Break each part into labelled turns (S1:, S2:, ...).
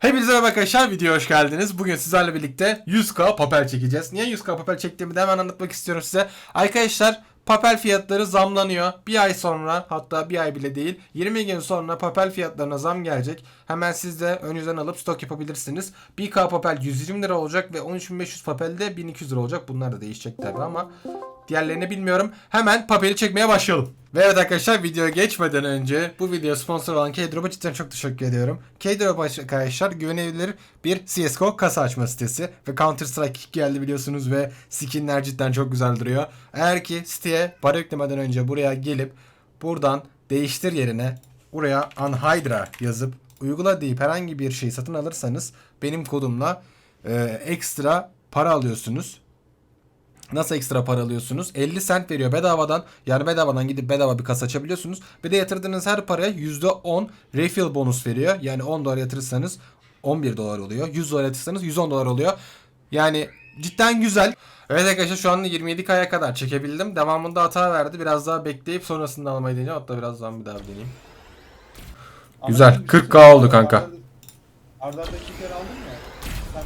S1: Hepinize merhaba arkadaşlar videoya hoş geldiniz. Bugün sizlerle birlikte 100k papel çekeceğiz. Niye 100k papel çektiğimi de hemen anlatmak istiyorum size. Arkadaşlar papel fiyatları zamlanıyor. Bir ay sonra hatta bir ay bile değil 20 gün sonra papel fiyatlarına zam gelecek. Hemen siz de önünüzden alıp stok yapabilirsiniz. 1k papel 120 lira olacak ve 13500 papel de 1200 lira olacak. Bunlar da değişecek tabi ama diğerlerini bilmiyorum. Hemen papeli çekmeye başlayalım. Ve evet arkadaşlar videoya geçmeden önce bu video sponsor olan Keydrop'a cidden çok teşekkür ediyorum. Keydrop arkadaşlar güvenilir bir CSGO kasa açma sitesi ve Counter Strike geldi biliyorsunuz ve skinler cidden çok güzel duruyor. Eğer ki siteye para yüklemeden önce buraya gelip buradan değiştir yerine buraya Unhydra yazıp uygula deyip herhangi bir şey satın alırsanız benim kodumla e, ekstra para alıyorsunuz. Nasıl ekstra para alıyorsunuz? 50 cent veriyor bedavadan. Yani bedavadan gidip bedava bir kasa açabiliyorsunuz. Bir de yatırdığınız her paraya %10 refill bonus veriyor. Yani 10 dolar yatırırsanız 11 dolar oluyor. 100 dolar yatırırsanız 110 dolar oluyor. Yani cidden güzel. Evet arkadaşlar şu anda 27 kaya kadar çekebildim. Devamında hata verdi. Biraz daha bekleyip sonrasında almayı deneyeceğim. Hatta birazdan bir daha bir deneyeyim. Güzel.
S2: Anladın mı?
S1: 40K oldu kanka.
S2: Arda- Arda arda iki kere aldın mı? Sen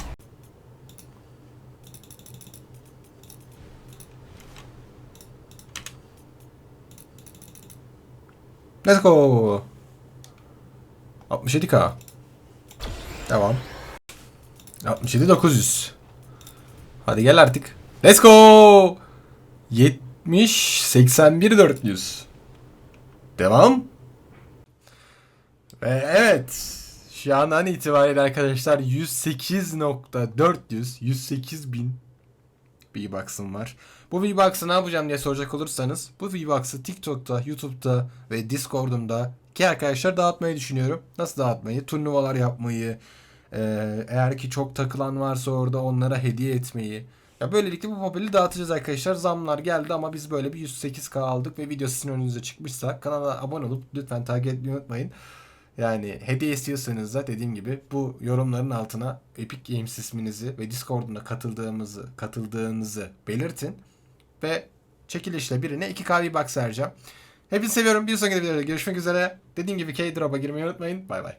S1: Let's go. 67k. Devam. 67 900. Hadi gel artık. Let's go. 70 81 400. Devam. Ve evet. Şu andan itibariyle arkadaşlar 108.400 108 bin V-Bucks'ım var. Bu V-Bucks'ı ne yapacağım diye soracak olursanız bu V-Bucks'ı TikTok'ta, YouTube'da ve Discord'umda ki arkadaşlar dağıtmayı düşünüyorum. Nasıl dağıtmayı? Turnuvalar yapmayı, eee, eğer ki çok takılan varsa orada onlara hediye etmeyi. Ya böylelikle bu popüleri dağıtacağız arkadaşlar. Zamlar geldi ama biz böyle bir 108k aldık ve video sizin önünüze çıkmışsa kanala abone olup lütfen takip etmeyi unutmayın. Yani hediye istiyorsanız da dediğim gibi bu yorumların altına Epic Games isminizi ve Discord'una katıldığımızı, katıldığınızı belirtin. Ve çekilişle birine 2 kahve box vereceğim. Hepinizi seviyorum. Bir sonraki videoda görüşmek üzere. Dediğim gibi K-Drop'a girmeyi unutmayın. Bay bay.